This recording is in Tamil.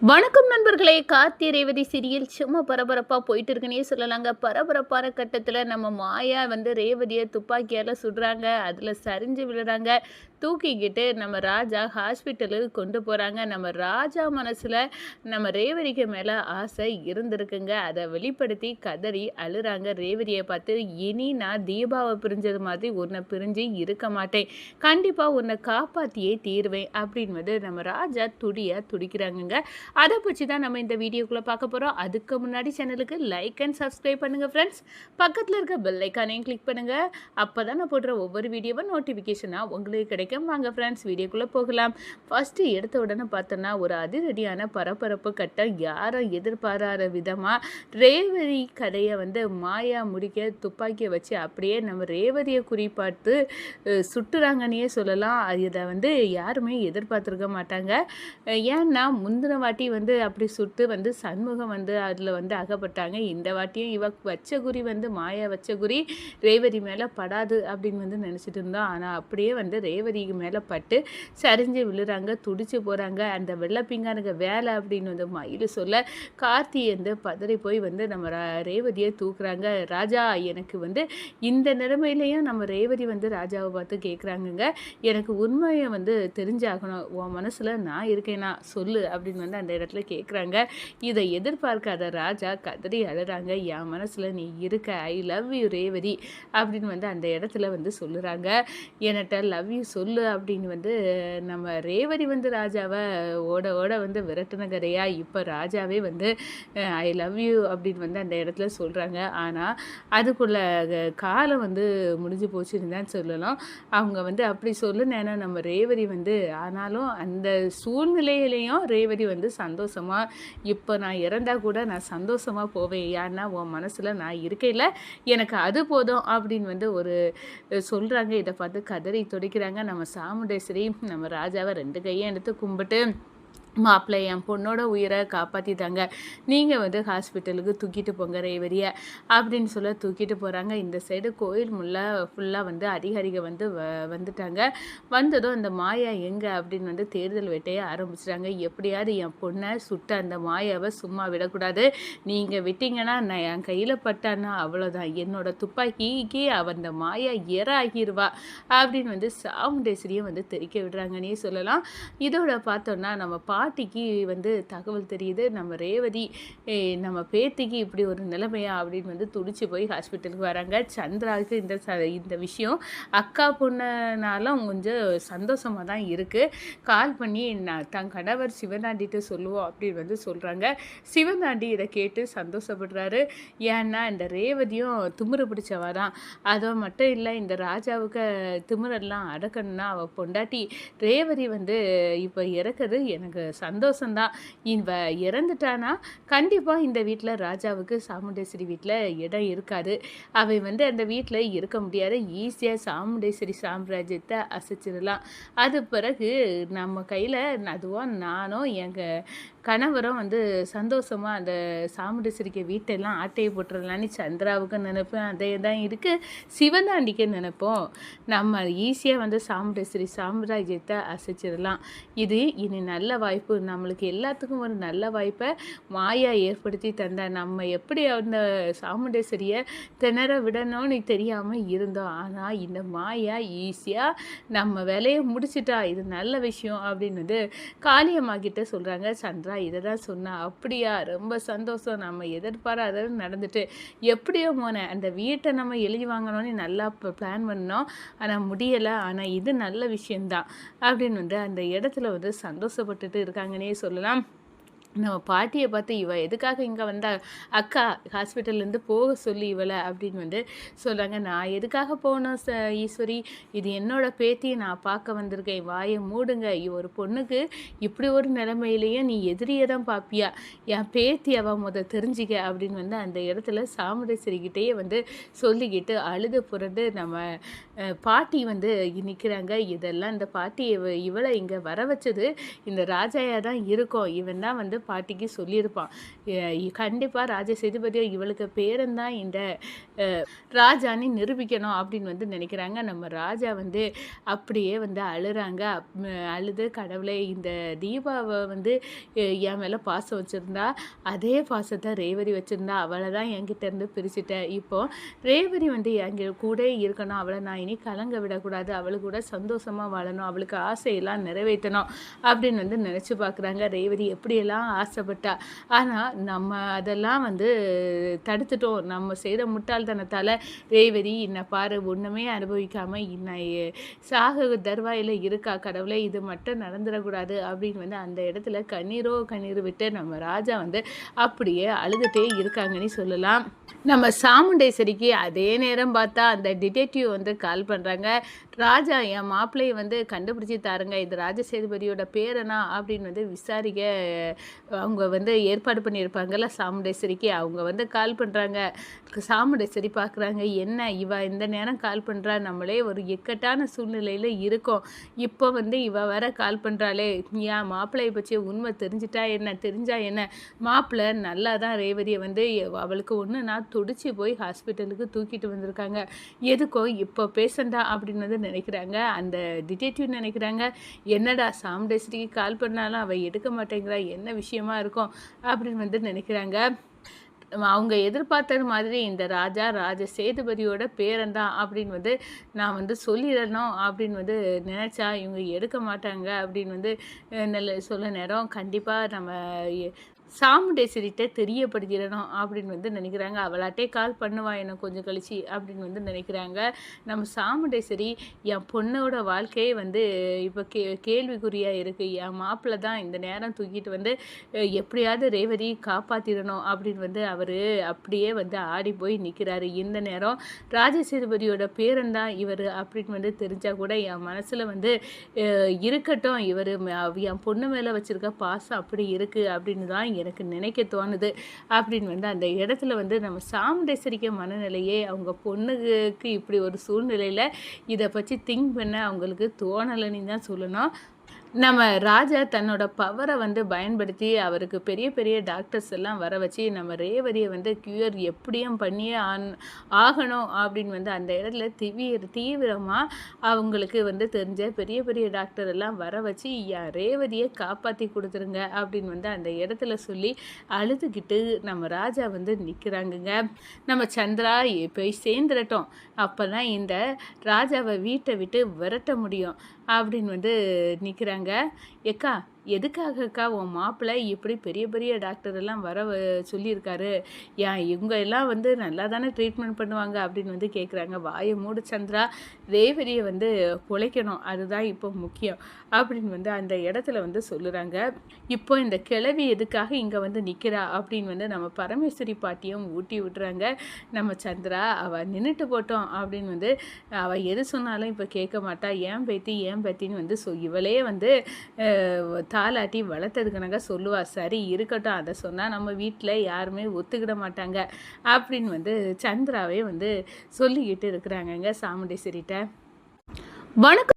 வணக்கம் நண்பர்களே கார்த்தி ரேவதி சீரியல் சும்மா பரபரப்பாக போயிட்டு இருக்குன்னே சொல்லலாங்க. பரபரப்பான கட்டத்தில் நம்ம மாயா வந்து ரேவதியை துப்பாக்கியால் சுடுறாங்க. அதில் சரிஞ்சு விழுறாங்க. தூக்கிக்கிட்டு நம்ம ராஜா ஹாஸ்பிட்டலுக்கு கொண்டு போகிறாங்க நம்ம ராஜா மனசில் நம்ம ரேவதிக்கு மேலே ஆசை இருந்திருக்குங்க. அதை வெளிப்படுத்தி கதறி அழுறாங்க. ரேவதியை பார்த்து இனி நான் தீபாவை பிரிஞ்சது மாதிரி உன்னை பிரிஞ்சு இருக்க மாட்டேன். கண்டிப்பாக உன்னை காப்பாற்றியே தீருவேன் அப்படின்னு வந்து நம்ம ராஜா துடியாக துடிக்கிறாங்கங்க. அதை பற்றி தான் நம்ம இந்த வீடியோக்குள்ளே பார்க்க போகிறோம் அதுக்கு முன்னாடி சேனலுக்கு லைக் அண்ட் சப்ஸ்கிரைப் பண்ணுங்கள் ஃப்ரெண்ட்ஸ் பக்கத்தில் இருக்க பெல் ஐக்கானையும் கிளிக் பண்ணுங்கள் அப்போ தான் நான் போடுற ஒவ்வொரு வீடியோவும் நோட்டிஃபிகேஷனாக உங்களுக்கு கிடைக்கும். வாங்க ஃப்ரெண்ட்ஸ் வீடியோக்குள்ளே போகலாம். ஃபஸ்ட்டு எடுத்த உடனே பார்த்தோன்னா ஒரு அதிரடியான பரபரப்பு கட்டம் யாரும் எதிர்பாராத விதமாக ரேவதி கதையை வந்து மாயா முடிக்க துப்பாக்கியை வச்சு அப்படியே நம்ம ரேவதியை குறிப்பார்த்து சுட்டுறாங்கன்னே சொல்லலாம். இதை வந்து யாருமே எதிர்பார்த்துருக்க மாட்டாங்க. ஏன்னா முந்தின வாட்டி வந்து அப்படி சுட்டு வந்து சண்முகம் வந்து அதில் வந்து அகப்பட்டாங்க. இந்த வாட்டியும் இவ வச்ச குறி வந்து மாயா வச்ச குறி ரேவதி மேலே படாது அப்படின்னு வந்து நினச்சிட்டு இருந்தோம். ஆனால் அப்படியே வந்து ரேவதிக்கு மேலே பட்டு சரிஞ்சு விழுறாங்க துடிச்சு போகிறாங்க அந்த வெள்ளப்பிங்கானுங்க வேலை அப்படின்னு வந்து மயில் சொல்ல கார்த்தி வந்து பதறி போய் வந்து நம்ம ரா- ரேவதியை தூக்குறாங்க. ராஜா எனக்கு வந்து இந்த நிலைமையிலையும் நம்ம ரேவதி வந்து ராஜாவை பார்த்து கேட்குறாங்கங்க எனக்கு உண்மையை வந்து தெரிஞ்சாகணும். உன் மனசில் நான் இருக்கேனா சொல்லு அப்படின்னு வந்து அந்த இடத்துல கேட்குறாங்க இதை எதிர்பார்க்காத ராஜா கதறி அழுறாங்க. என் மனசில் நீ இருக்க ஐ லவ் யூ ரேவதி அப்படின்னு வந்து அந்த இடத்துல வந்து சொல்லுறாங்க. என்கிட்ட லவ் யூ சொல்லு அப்படின்னு வந்து நம்ம ரேவதி வந்து ராஜாவை ஓட ஓட வந்து விரட்டின கதையாக இப்போ ராஜாவே வந்து ஐ லவ் யூ அப்படின்னு வந்து அந்த இடத்துல சொல்கிறாங்க ஆனால் அதுக்குள்ள காலம் வந்து முடிஞ்சு போச்சுன்னு தான் சொல்லலாம். அவங்க வந்து அப்படி சொல்லுனேன்னா நம்ம ரேவதி வந்து ஆனாலும் அந்த சூழ்நிலையிலையும் ரேவதி வந்து சந்தோஷமாக இப்போ நான் இறந்தால் கூட நான் சந்தோஷமாக போவேன். ஏன்னா உன் மனசில் நான் இருக்கையில் எனக்கு அது போதும் அப்படின்னு வந்து ஒரு சொல்கிறாங்க இதை பார்த்து கதறி துடிக்கிறாங்க. நம்ம சாமுண்டேஸ்வரி நம்ம ராஜாவை ரெண்டு கையும் எடுத்து கும்பிட்டு மாப்பிள்ளை என் பொண்ணோட உயிரை காப்பாற்றிட்டாங்க நீங்கள் வந்து ஹாஸ்பிட்டலுக்கு தூக்கிட்டு போங்க ரேவரியை அப்படின்னு சொல்ல தூக்கிட்டு போகிறாங்க இந்த சைடு கோயில் முல்லை ஃபுல்லாக வந்து அதிகாரிகள் வந்து வ வந்துட்டாங்க. வந்ததும் அந்த மாயா எங்கே அப்படின்னு வந்து தேர்தல் வேட்டையை ஆரம்பிச்சிட்டாங்க. எப்படியாவது என் பொண்ணை சுட்ட அந்த மாயாவை சும்மா விடக்கூடாது. நீங்கள் விட்டீங்கன்னா நான் என் கையில் பட்டான்னா அவ்வளோதான் என்னோட துப்பாக்கிக்கு அவன் அந்த மாயா எற ஆகிருவா அப்படின்னு வந்து சாமுண்டேஸ்வரியும் வந்து தெரிக்க விடுறாங்கன்னே சொல்லலாம். இதோட பார்த்தோன்னா நம்ம பா பாட்டிக்கு வந்து தகவல் தெரியுது நம்ம ரேவதி நம்ம பேத்திக்கு இப்படி ஒரு நிலைமையா? அப்படின்னு வந்து துடிச்சு போய் ஹாஸ்பிட்டலுக்கு வராங்க. சந்திராவுக்கு இந்த ச இந்த விஷயம் அக்கா பொண்ணுனாலும் கொஞ்சம் சந்தோஷமாக தான் இருக்குது கால் பண்ணி நான் தன் கணவர் சிவனாண்டிட்டு சொல்லுவோம் அப்படின்னு வந்து சொல்கிறாங்க சிவனாண்டி இதை கேட்டு சந்தோஷப்படுறாரு. ஏன்னா இந்த ரேவதியும் திமிரு பிடிச்சவா தான். அது மட்டும் இல்லை இந்த ராஜாவுக்கு திமிரெல்லாம் அடக்கணும்னா அவள் பொண்டாட்டி ரேவதி வந்து இப்போ இறக்குறது எனக்கு சந்தோஷந்தான் இவ இறந்துட்டானா? கண்டிப்பாக இந்த வீட்டில் ராஜாவுக்கு சாமுண்டேஸ்வரி வீட்டில் இடம் இருக்காது. அவை வந்து அந்த வீட்டில் இருக்க முடியாது. ஈஸியாக சாமுண்டேஸ்வரி சாம்ராஜ்யத்தை அசைச்சிடலாம். அது பிறகு நம்ம கையில் அதுவாக நானும் எங்கள் கணவரும் வந்து சந்தோஷமாக அந்த சாமுண்டேஸ்வரிக்கு வீட்டெல்லாம் ஆட்டையை போட்டுடலான்னு சந்திராவுக்கு நினைப்பேன் அதே தான் இருக்குது சிவனாண்டிக்கு நினைப்போம். நம்ம ஈஸியாக வந்து சாமுண்டேஸ்வரி சாம்ராஜ்யத்தை அசைச்சிடலாம். இது இனி நல்ல வாய்ப்பு நம்மளுக்கு எல்லாத்துக்கும் ஒரு நல்ல வாய்ப்பை மாயா ஏற்படுத்தி தந்தா நம்ம எப்படி அந்த சாமுண்டேஸ்வரியை திணற விடணும்னு தெரியாமல் இருந்தோம். ஆனால் இந்த மாயா ஈஸியாக நம்ம வேலையை முடிச்சிட்டா இது நல்ல விஷயம் அப்படின்னு வந்து காளியம்மா கிட்ட சொல்கிறாங்க சந்திரா இதை தான் சொன்னா. அப்படியா? ரொம்ப சந்தோஷம். நம்ம எதிர்பாராத நடந்துட்டு. எப்படியோ போனேன் அந்த வீட்டை நம்ம எழுதி வாங்கணும்னு நல்லா பிளான் பண்ணோம். ஆனால் முடியலை. ஆனால் இது நல்ல விஷயந்தான் அப்படின்னு வந்து அந்த இடத்துல வந்து சந்தோஷப்பட்டுட்டு இருக்காங்கன்னே சொல்லலாம். நம்ம பாட்டியை பார்த்து இவ எதுக்காக இங்கே வந்தா? அக்கா ஹாஸ்பிட்டல்லேருந்து போக சொல்லி இவளை அப்படின்னு வந்து சொல்கிறாங்க நான் எதுக்காக போனோம் ச ஈஸ்வரி? இது என்னோட பேத்தியை நான் பார்க்க வந்திருக்கேன். வாயை மூடுங்க. இவ ஒரு பொண்ணுக்கு இப்படி ஒரு நிலைமையிலேயே நீ எதிரியை தான் பார்ப்பியா என் பேத்தி அவ முத தெரிஞ்சிக்க அப்படின்னு வந்து அந்த இடத்துல சாமுண்டேஸ்வரிக்கிட்டேயே வந்து சொல்லிக்கிட்டு அழுது புரண்டு நம்ம பாட்டி வந்து நிற்கிறாங்க இதெல்லாம் இந்த பாட்டி இவ இவளை இங்கே வர வச்சது இந்த ராஜாயா தான் இருக்கும். இவன் தான் வந்து பாட்டிக்கு சொல்லியிருப்பான். கண்டிப்பாக ராஜ சேதுபதியோ இவளுக்கு பேரந்தான் இந்த ராஜான்னு நிரூபிக்கணும் அப்படின்னு வந்து நினைக்கிறாங்க. நம்ம ராஜா வந்து அப்படியே வந்து அழுறாங்க. அப்- அழுது கடவுளை இந்த தீபாவை வந்து என் மேலே பாசம் வச்சுருந்தா அதே பாசத்தை ரேவதி வச்சுருந்தா அவளை தான் என்கிட்ட இருந்து பிரிச்சுட்டேன் இப்போ ரேவதி வந்து எங்க கூட இருக்கணும். அவளை நான் இனி கலங்க விடக்கூடாது. அவளு கூட சந்தோஷமாக வாழணும். அவளுக்கு ஆசையெல்லாம் நிறைவேற்றணும் அப்படின்னு வந்து நினச்சி பார்க்குறாங்க. ரேவதி எப்படியெல்லாம் ஆசைப்பட்டா. ஆனால் நம்ம அதெல்லாம் வந்து தடுத்துட்டோம். நம்ம செய்த முட்டாள்தனத்தால் ரேவதி என்னை பாரு ஒன்றுமே அனுபவிக்காமல் இன்ன சாக தர்வாயில் இருக்கா கடவுளே இது மட்டும் நடந்துடக்கூடாது. அப்படின்னு வந்து அந்த இடத்துல கண்ணீரோ கண்ணீர் விட்டு நம்ம ராஜா வந்து அப்படியே அழுதுகிட்டே இருக்காங்கன்னு சொல்லலாம். நம்ம சாமுண்டேஸ்வரிக்கு அதே நேரம் பார்த்தா அந்த டிடெக்டிவ் வந்து கால் பண்ணுறாங்க ராஜா என் மாப்பிள்ளையை வந்து கண்டுபிடிச்சி தாருங்க. இந்த ராஜசேதுபதியோட பேரனா? அப்படின்னு வந்து விசாரிக்க அவங்க வந்து ஏற்பாடு பண்ணியிருப்பாங்கல்ல சாமுண்டேஸ்வரிக்கு. அவங்க வந்து கால் பண்ணுறாங்க சாமுண்டேஸ்வரி பார்க்குறாங்க என்ன? இவ இந்த நேரம் கால் பண்ணுறா நம்மளே ஒரு இக்கட்டான சூழ்நிலையில் இருக்கோம். இப்போ வந்து இவ வர கால் பண்ணுறாளே ஏன் மாப்பிள்ளையை பற்றி உண்மை தெரிஞ்சிட்டா என்ன? தெரிஞ்சா என்ன? மாப்பிள்ளை நல்லா தான் ரேவதியை வந்து அவளுக்கு ஒன்று நான் துடிச்சு போய் ஹாஸ்பிட்டலுக்கு தூக்கிட்டு வந்திருக்காங்க. எதுக்கோ இப்போ பேஷண்டா அப்படின்னு வந்து நினைக்கிறாங்க. அந்த டிடெக்டிவ் நினைக்கிறாங்க என்னடா சாம்டேஸ்ரிக்கு கால் பண்ணாலும் அவள் எடுக்க மாட்டேங்கிறா என்ன விஷயமா இருக்கும்? அப்படின்னு வந்து நினைக்கிறாங்க. அவங்க எதிர்பார்த்தது மாதிரி இந்த ராஜா ராஜ சேதுபதியோட பேரன்தான் அப்படின்னு வந்து நான் வந்து சொல்லிடணும் அப்படின்னு வந்து நினச்சா இவங்க எடுக்க மாட்டாங்க அப்படின்னு வந்து நல்ல சொல்ல நேரம். கண்டிப்பாக நம்ம சாமுண்டேஸ்வரிகிட்ட தெரியப்படுத்திடணும் அப்படின்னு வந்து நினைக்கிறாங்க. அவளாட்டே கால் பண்ணுவா எனக்கு கொஞ்சம் கழிச்சு அப்படின்னு வந்து நினைக்கிறாங்க. நம்ம சாமுண்டேஸ்வரி என் பொண்ணோட வாழ்க்கையே வந்து இப்போ கே கேள்விக்குறியாக இருக்குது என் மாப்பிள்ளை தான் இந்த நேரம் தூக்கிட்டு வந்து எப்படியாவது ரேவதி காப்பாற்றிடணும் அப்படின்னு வந்து அவர் அப்படியே வந்து ஆடி போய் நிற்கிறாரு இந்த நேரம் ராஜசேதுபதியோட பேரன் தான் இவர் அப்படின்னு வந்து தெரிஞ்சால் கூட என் மனசில் வந்து இருக்கட்டும். இவர் என் பொண்ணு மேலே வச்சுருக்க பாசம் அப்படி இருக்குது அப்படின்னு தான் எனக்கு நினைக்க தோணுது அப்படின்னு வந்து அந்த இடத்துல வந்து நம்ம சாமுண்டேஸ்வரிக்க மனநிலையே அவங்க பொண்ணுக்கு இப்படி ஒரு சூழ்நிலையில் இதை பற்றி திங்க் பண்ண அவங்களுக்கு தோணலைன்னு தான் சொல்லணும். நம்ம ராஜா தன்னோட பவரை வந்து பயன்படுத்தி அவருக்கு பெரிய பெரிய டாக்டர்ஸ் எல்லாம் வர வச்சு நம்ம ரேவதியை வந்து க்யூர் எப்படியும் பண்ணியே ஆன் ஆகணும் அப்படின்னு வந்து அந்த இடத்துல தீவிர தீவிரமாக அவங்களுக்கு வந்து தெரிஞ்ச பெரிய பெரிய டாக்டர் எல்லாம் வர வச்சு என் ரேவதியை காப்பாற்றி கொடுத்துருங்க அப்படின்னு வந்து அந்த இடத்துல சொல்லி அழுதுகிட்டு நம்ம ராஜா வந்து நிற்கிறாங்கங்க நம்ம சந்திரா போய் சேர்ந்துடட்டும் அப்போ தான் இந்த ராஜாவை வீட்டை விட்டு விரட்ட முடியும் அப்படின்னு வந்து நிற்கிறாங்க ஏக்கா எதுக்காகக்கா உன் மாப்பிள்ளை இப்படி பெரிய பெரிய டாக்டர் எல்லாம் வர சொல்லியிருக்காரு? ஏன் இவங்க எல்லாம் வந்து நல்லா தானே ட்ரீட்மெண்ட் பண்ணுவாங்க அப்படின்னு வந்து கேட்குறாங்க வாயை மூடு சந்திரா. ரேவரியை வந்து பொழைக்கணும். அதுதான் இப்போ முக்கியம் அப்படின்னு வந்து அந்த இடத்துல வந்து சொல்லுறாங்க. இப்போ இந்த கிழவி எதுக்காக இங்கே வந்து நிற்கிறா அப்படின்னு வந்து நம்ம பரமேஸ்வரி பாட்டியும் ஊட்டி விட்டுறாங்க நம்ம சந்திரா அவள் நின்றுட்டு போட்டோம் அப்படின்னு வந்து அவள் எது சொன்னாலும் இப்போ கேட்க மாட்டா. ஏன் பேத்தி? ஏன் பேத்தின்னு வந்து சொ இவளே வந்து அஹ், தாலாட்டி வளர்த்ததுக்கணங்க சொல்லுவா சரி இருக்கட்டும் அதை சொன்னால் நம்ம வீட்டில் யாருமே ஒத்துக்கிட மாட்டாங்க. அப்படின்னு வந்து சந்திராவே வந்து சொல்லிக்கிட்டு இருக்கிறாங்கங்க சாமுண்டேஸ்வரிட்ட. வணக்கம்